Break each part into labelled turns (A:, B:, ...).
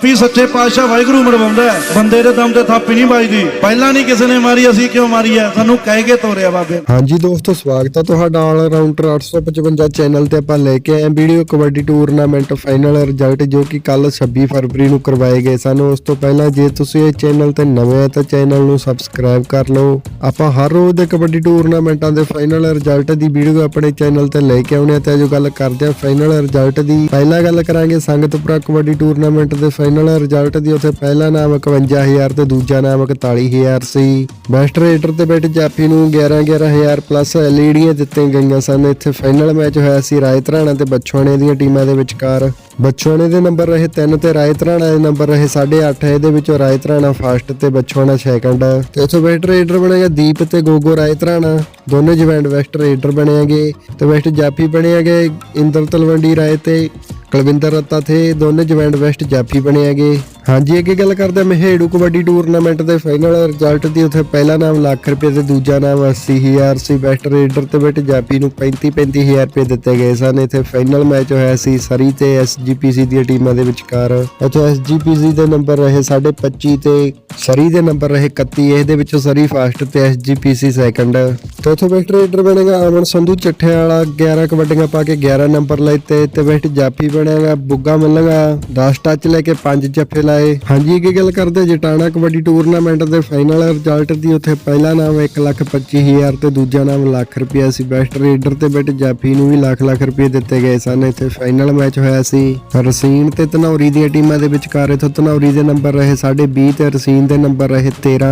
A: ਥਾਪੀ ਸੱਚੇ ਪਾਤਸ਼ਾਹ ਵਾਹਿਗੁਰੂ ਮਰਵਾਉਂਦਾ ਬੰਦੇ ਦੇ ਦਮ ਤੇ ਥਾਪੀ ਨਹੀਂ ਵੱਜਦੀ। ਪਹਿਲਾਂ ਨਹੀਂ ਕਿਸੇ ਨੇ ਮਾਰੀ, ਅਸੀਂ ਕਿਉਂ ਮਾਰੀ ਹੈ? ਸਾਨੂੰ ਕਹਿ ਕੇ ਤੋਰਿਆ ਬਾਬੇ।
B: ਹਾਂਜੀ ਦੋਸਤੋ, ਸਵਾਗਤ ਹੈ ਤੁਹਾਡਾ ਆਲ ਰਾਊਂਡਰ 855 ਚੈਨਲ ਤੇ ਆਪਾਂ ਲੈ ਕੇ ਆਏ video kabaddi tournament final result ਜੋ ਕਿ ਕੱਲ 26 ਫਰਵਰੀ ਨੂੰ ਕਰਵਾਏ ਗਏ ਸਨ। ਉਸ ਤੋਂ ਪਹਿਲਾਂ ਜੇ ਤੁਸੀਂ ਇਹ ਚੈਨਲ ਤੇ ਨਵੇਂ ਆ ਤਾਂ ਚੈਨਲ ਨੂੰ ਸਬਸਕ੍ਰਾਈਬ ਕਰ ਲਓ। ਆਪਾਂ ਹਰ ਰੋਜ਼ ਦੇ ਕਬੱਡੀ ਟੂਰਨਾਮੈਂਟਾਂ ਦੇ ਫਾਈਨਲ ਰਿਜ਼ਲਟ ਦੀ ਵੀਡੀਓ ਆਪਣੇ ਚੈਨਲ ਤੇ ਲੈ ਕੇ ਆਉਣੇ ਆ ਤੇ ਜੋ ਗੱਲ ਕਰਦੇ ਆ ਫਾਈਨਲ ਰਿਜ਼ਲਟ ਦੀ ਪਹਿਲਾਂ ਗੱਲ ਕਰਾਂਗੇ ਸੰਗਤਪੁਰਾ ਕਬੱਡੀ ਟੂਰਨਾਮੈਂਟ ਦੇ ਫਾਈਨਲ ਰਿਜ਼ਲਟ ਦੀ ਉੱਥੇ ਪਹਿਲਾ ਨਾਮ 51000 ਤੇ ਦੂਜਾ ਨਾਮ 41000 ਸੀ। ਬੈਸਟ ਰੇਟਰ ਤੇ ਬੈਠ ਜਾਫੀ ਨੂੰ 11 11000 ਪਲੱਸ ਐਲਈਡੀਆਂ ਦਿੱਤੀਆਂ ਗਈਆਂ ਸਨ। ਇੱਥੇ ਫਾਈਨਲ ਮੈਚ ਹੋਇਆ ਸੀ ਰਾਏ ਧਰਾਣਾ ਤੇ ਬੱਚੋਆਣੇ ਦੀਆਂ ਟੀਮਾਂ ਦੇ ਵਿਚਕਾਰ। ਬੱਚੋਆਣੇ ਦੇ ਨੰਬਰ ਰਹੇ 3 ਤੇ ਰਾਏ ਧਰਾਣਾ ਦੇ ਨੰਬਰ ਰਹੇ 8.5 ਇਹਦੇ ਵਿੱਚੋਂ ਰਾਏ ਧਰਾਣਾ ਫਸਟ ਤੇ ਬੱਚੋਆਣਾ ਸੈਕੰਡ ਤੇ ਉੱਥੇ ਬੈਸਟ ਰੇਡਰ ਬਣੇਗਾ ਦੀਪ ਤੇ ਗੋਗੋ ਰਾਏ ਧਰਾਣਾ। ਦੋਨੇ ਜਵੈਂਡ ਬੈਸਟ ਰੇਡਰ ਬਣੇਗੇ। ਤੇ ਬੈਸਟ ਜਾਫੀ ਬਣੇਗੇ ਇੰਦਰ ਤਲਵੰਡੀ ਰਾਏ ਤੇ ਕੁਲਵਿੰਦਰ ਰੱਤਾ ਥੇ, ਦੋਨੇ ਜਵੈਂਟ ਵੈਸਟ ਜਾਫੀ ਬਣੇ ਹੈਗੇ। ਹਾਂਜੀ, ਅੱਗੇ ਗੱਲ ਕਰਦੇ ਹਾਂ ਮਹੇੜੂ ਕਬੱਡੀ ਟੂਰਨਾਮੈਂਟ ਦੇ ਫਾਈਨਲ ਰਿਜ਼ਲਟ ਦੀ। ਉੱਥੇ ਪਹਿਲਾ ਨਾਮ ਲੱਖ ਰੁਪਏ ਤੇ ਦੂਜਾ ਨਾਮ 80000 ਸੀ। ਬੈਸਟ ਰੇਡਰ ਤੇ ਬੈਟ ਜਾਫੀ ਨੂੰ 35 35000 ਰੁਪਏ ਦਿੱਤੇ ਗਏ ਸਨ। ਇੱਥੇ ਫਾਈਨਲ ਮੈਚ ਹੋਇਆ ਸੀ ਸਰੀ ਤੇ ਐਸਜੀਪੀਸੀ ਦੀਆਂ ਟੀਮਾਂ ਦੇ ਵਿਚਕਾਰ। ਉੱਥੇ ਐਸਜੀਪੀਸੀ ਦੇ ਨੰਬਰ ਰਹੇ 25 ਤੇ ਸਰੀ ਦੇ ਨੰਬਰ ਰਹੇ 31 ਇਹਦੇ ਵਿੱਚੋਂ ਸਰੀ ਫਾਸਟ ਤੇ ਐਸਜੀਪੀਸੀ ਸੈਕੰਡ ਤੇ ਉੱਥੇ ਬੈਸਟ ਰੇਡਰ ਬਣੇਗਾ ਅਮਨ ਸੰਧੂ, ਚੱਠੇ ਵਾਲਾ 11 ਕਬੱਡੀਆਂ ਪਾ ਕੇ 11 ਨੰਬਰ ਲੈਤੇ ਤੇ ਬੈਸਟ ਜਾਫੀ ਬਣੇਗਾ, ਬੁੱਗਾ ਮੱਲਗਾ 10 ਟੱਚ ਲੈ ਕੇ 5 ਜੱਫੇ ਲਾਏ। ਹਾਂਜੀ, ਅੱਗੇ ਗੱਲ ਕਰਦੇ ਜਟਾਣਾ ਕਬੱਡੀ ਟੂਰਨਾਮੈਂਟ ਦੇ ਫਾਈਨਲ ਰਿਜ਼ਲਟ ਦੀ, ਉੱਥੇ ਪਹਿਲਾ ਨਾਮ 125000 ਤੇ ਦੂਜਾ ਨਾਮ ਲੱਖ ਰੁਪਿਆ ਸੀ। ਬੈਸਟ ਰੇਡਰ ਤੇ ਬੈਟ ਜਾਫੀ ਨੂੰ ਵੀ ਲੱਖ ਲੱਖ ਰੁਪਏ ਦਿੱਤੇ ਗਏ ਸਨ। ਇੱਥੇ ਫਾਈਨਲ ਮੈਚ ਹੋਇਆ ਸੀ। ਰਸੀਨ ਤੇ ਧਨੌਰੀ ਦੀਆਂ ਟੀਮਾਂ ਦੇ ਵਿਚਕਾਰ ਇਥੋਂ ਧਨੌਰੀ ਦੇ ਨੰਬਰ ਰਹੇ 20 ਤੇ ਰਸੀਨ ਦੇ ਨੰਬਰ ਰਹੇ 13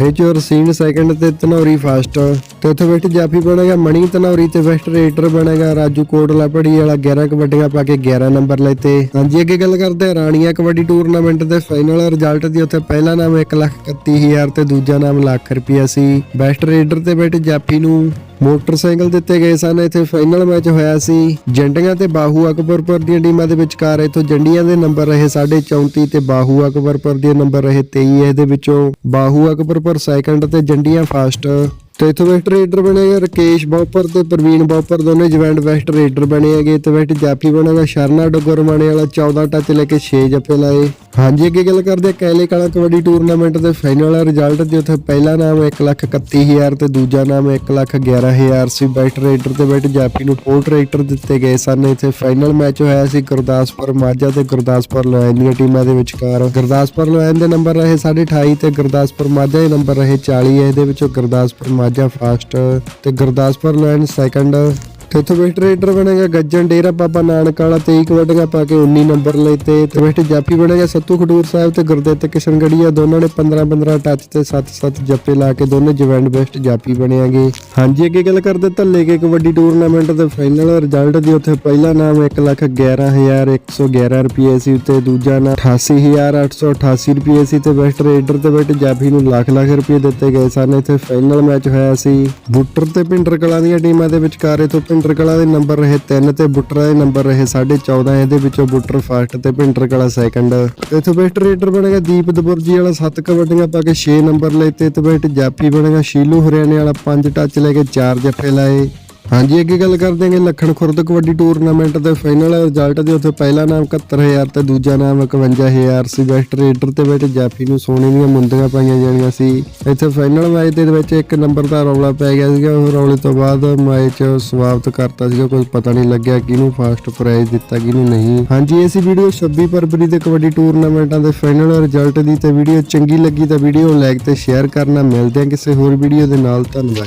B: ਇਹ ਚੋਂ ਰਸੀਨ ਸੈਕੰਡ ਤੇ ਧਨੌਰੀ ਫਸਟ ਤੇ ਉੱਥੇ ਬੈਠ ਜਾਫੀ ਬਣੇਗਾ, ਮਣੀ ਧਨੌਰੀ ਤੇ ਵੈਸਟ ਰੇਡਰ ਬਣੇਗਾ, ਰਾਜੂ ਕੋਟਲਾ ਪੜੀ ਵਾਲਾ 11 ਕਬੱਡੀਆਂ ਪਾ ਕੇ 11 ਨੰਬਰ ਲੈਤੇ ਹਾਂਜੀ, ਅੱਗੇ ਗੱਲ ਕਰਦੇ ਆ ਰਾਣੀਆਂ ਕਬੱਡੀ ਟੂਰਨਾਮੈਂਟ ਦੇ ਫਾਈਨਲ ਰਿਜ਼ਲਟ ਦੀ। ਉੱਥੇ ਪਹਿਲਾ ਨਾਮ 131000 ਤੇ ਦੂਜਾ ਨਾਮ ਲੱਖ ਰੁਪਿਆ ਸੀ। ਬੈਸਟ ਰੇਡਰ ਤੇ ਬੈਠ ਜਾਫੀ ਨੂੰ ਮੋਟਰਸਾਈਕਲ ਦਿੱਤੇ ਗਏ ਸਨ। ਇੱਥੇ ਫਾਈਨਲ ਮੈਚ ਹੋਇਆ ਸੀ। ਜੰਡੀਆਂ ਤੇ ਬਾਹੂ ਅਕਬਰਪੁਰ ਦੀਆਂ ਟੀਮਾਂ ਦੇ ਵਿਚਕਾਰ ਇਥੋਂ ਜੰਡੀਆਂ ਦੇ ਨੰਬਰ ਰਹੇ 34 ਤੇ ਬਾਹੂ ਅਕਬਰਪੁਰ ਦੇ ਨੰਬਰ ਰਹੇ 23 ਇਹਦੇ ਵਿੱਚੋਂ ਬਾਹੂ ਅਕਬਰਪੁਰ ਸੈਕੰਡ ਤੇ ਜੰਡੀਆਂ ਫਾਸਟ ਤੇ ਇਥੋਂ ਵੈਸਟ ਰੇਡਰ ਬਣੇਗਾ ਰਕੇਸ਼ ਬੌਪਰ ਤੇ ਪ੍ਰਵੀਨ ਬਾਪਰ ਦੋਨੇ ਜਵੈਂਟ ਵੈਸਟ ਰੇਡਰ ਬਣੇ ਹੈਗੇ। ਤੇ ਵੈਸਟ ਜਾਫੀ ਬਣੇਗਾ ਸ਼ਰਨਾ ਡੋਗਰਮਾਣੇ ਵਾਲਾ 14 ਟੱਚ ਲੈ ਕੇ 6 ਜੱਫੇ ਲਾਏ। ਹਾਂਜੀ, ਅੱਗੇ ਗੱਲ ਕਰਦੇ ਹਾਂ ਕੈਲੇ ਕਾਲਾ ਕਬੱਡੀ ਟੂਰਨਾਮੈਂਟ ਦੇ ਫਾਈਨਲ ਰਿਜ਼ਲਟ ਤੇ, ਉੱਥੇ ਪਹਿਲਾ ਨਾਮ 131000 ਤੇ ਦੂਜਾ ਨਾਮ 111000 ਸੀ। ਬੈਸਟ ਰੇਡਰ ਤੇ ਬੈਟ ਜਾਫੀ ਨੂੰ ਫੋਰ ਟਰੈਕਟਰ ਦਿੱਤੇ ਗਏ ਸਨ। ਇੱਥੇ ਫਾਈਨਲ ਮੈਚ ਹੋਇਆ ਸੀ ਗੁਰਦਾਸਪੁਰ ਮਾਝਾ ਤੇ ਗੁਰਦਾਸਪੁਰ ਲੋਇਨ ਦੀਆਂ ਟੀਮਾਂ ਦੇ ਵਿਚਕਾਰ। ਗੁਰਦਾਸਪੁਰ ਲੋਇਨ ਦੇ ਨੰਬਰ ਰਹੇ 28.5 ਤੇ ਗੁਰਦਾਸਪੁਰ ਮਾਝਾ ਦੇ ਨੰਬਰ ਰਹੇ 40 ਇਹਦੇ ਵਿੱਚੋਂ ਗੁਰਦਾਸਪੁਰ ਮਾਝਾ ਫਸਟ ਤੇ ਗੁਰਦਾਸਪੁਰ ਲੈਂਡ ਸੈਕੰਡ ਤੇ ਇੱਥੋਂ ਬੈਸਟ ਰੇਡਰ ਬਣੇਗਾ, ਗੱਜਣ, ਡੇਰਾ ਬਾਬਾ ਨਾਨਕ ਵਾਲਾ 23 ਕਬੱਡੀਆਂ ਪਾ ਕੇ 19 ਨੰਬਰ ਲੈਤੇ ਤੇ ਬੈਸਟ ਜਾਫੀ ਬਣੇਗਾ, ਸੱਤੂ ਖਡੂਰ ਸਾਹਿਬ ਤੇ ਗੁਰਦੇਵ ਕਿਸ਼ਨਗੜੀਆ ਦੋਨਾਂ ਨੇ 15 15 ਟੱਚ ਤੇ 7 7 ਜੱਫੇ ਲਾ ਕੇ ਦੋਨੇ ਜਵੈਂਟ ਬੈਸਟ ਜਾਫੀ ਬਣਿਆਗੇ ਹਾਂਜੀ, ਅੱਗੇ ਗੱਲ ਕਰਦੇ ਧੱਲੇ ਕੇ ਕਬੱਡੀ ਟੂਰਨਾਮੈਂਟ ਦੇ ਫਾਈਨਲ ਰਿਜ਼ਲਟ ਦੀ, ਉੱਥੇ ਪਹਿਲਾ ਨਾਮ 111111 ਰੁਪਏ ਸੀ ਤੇ ਦੂਜਾ ਨਾਮ 88888 ਰੁਪਏ ਸੀ, ਤੇ ਬੈਸਟ ਰੇਡਰ ਤੇ ਬੈਸਟ ਜਾਫੀ ਨੂੰ ਲੱਖ ਲੱਖ ਰੁਪਏ ਦਿੱਤੇ ਗਏ ਸਨ, ਇੱਥੇ ਫਾਈਨਲ ਮੈਚ ਹੋਇਆ ਸੀ। ਬੁੱਟਰ ਤੇ ਪਿੰਡਰ ਕਲਾਂ ਦੀਆਂ ਟੀਮਾਂ ਦੇ ਵਿਚਕਾਰ ਇਥੋਂ ਪਿੰਡਰ ਕਲਾਂ ਦੇ ਨੰਬਰ ਰਹੇ 3 ਤੇ ਬੁੱਟਰ ਦੇ ਨੰਬਰ ਰਹੇ 14.5 ਇਹਦੇ ਵਿੱਚੋਂ ਬੁੱਟਰ ਫਸਟ ਤੇ ਪਿੰਡਰ ਕਲਾ ਸੈਕੰਡ ਇਥੋਂ ਬੈਸਟ ਰੇਡਰ ਬਣੇਗਾ ਦੀਪ ਦਬੁਰਜੀ ਵਾਲਾ 7 ਕਬੱਡੀਆਂ ਪਾ ਕੇ 6 ਨੰਬਰ ਲਏ ਤੇ ਬੈਸਟ ਜਾਫੀ ਬਣੇਗਾ ਸ਼ੀਲੂ ਹਰਿਆਣੇ ਵਾਲਾ 5 ਟੱਚ ਲੈ ਕੇ 4 ਜੱਫੇ ਲਾਏ। ਹਾਂਜੀ, ਅੱਗੇ ਗੱਲ ਕਰਦੇ ਹਾਂਗੇ ਲੱਖਣ ਖੁਰਦ ਕਬੱਡੀ ਟੂਰਨਾਮੈਂਟ ਦੇ ਫਾਈਨਲ ਰਿਜ਼ਲਟ ਦੇ ਉੱਥੇ ਪਹਿਲਾ ਨਾਮ 71000 ਤੇ ਦੂਜਾ ਨਾਮ 51000 ਸੀ। ਬੈਸਟ ਰੇਡਰ ਤੇ ਵਿੱਚ ਜਾਫੀ ਨੂੰ ਸੋਨੇ ਦੀਆਂ ਮੁੰਦੀਆਂ ਪਾਈਆਂ ਜਾਣੀਆਂ ਸੀ। ਇੱਥੇ ਫਾਈਨਲ ਮੈਚ ਦੇ ਵਿੱਚ ਇੱਕ ਨੰਬਰ ਦਾ ਰੌਲਾ ਪੈ ਗਿਆ ਸੀਗਾ। ਉਹ ਰੌਲੇ ਤੋਂ ਬਾਅਦ ਮੈਚ ਸਮਾਪਤ ਕਰਤਾ ਸੀਗਾ। ਕੁਝ ਪਤਾ ਨਹੀਂ ਲੱਗਿਆ ਕਿਹਨੂੰ ਫਾਸਟ ਪ੍ਰਾਈਜ਼ ਦਿੱਤਾ, ਕਿਹਨੂੰ ਨਹੀਂ। ਹਾਂਜੀ, ਇਹ ਸੀ ਵੀਡੀਓ 26 ਫਰਵਰੀ ਦੇ ਕਬੱਡੀ ਟੂਰਨਾਮੈਂਟਾਂ ਦੇ ਫਾਈਨਲ ਰਿਜ਼ਲਟ ਦੀ। ਤੇ ਵੀਡੀਓ ਚੰਗੀ ਲੱਗੀ ਤਾਂ ਵੀਡੀਓ ਲਾਈਕ ਤੇ ਸ਼ੇਅਰ ਕਰਨਾ। ਮਿਲਦੇ ਹਾਂ ਕਿਸੇ ਹੋਰ ਵੀਡੀਓ ਦੇ ਨਾਲ। ਧੰਨਵਾਦ।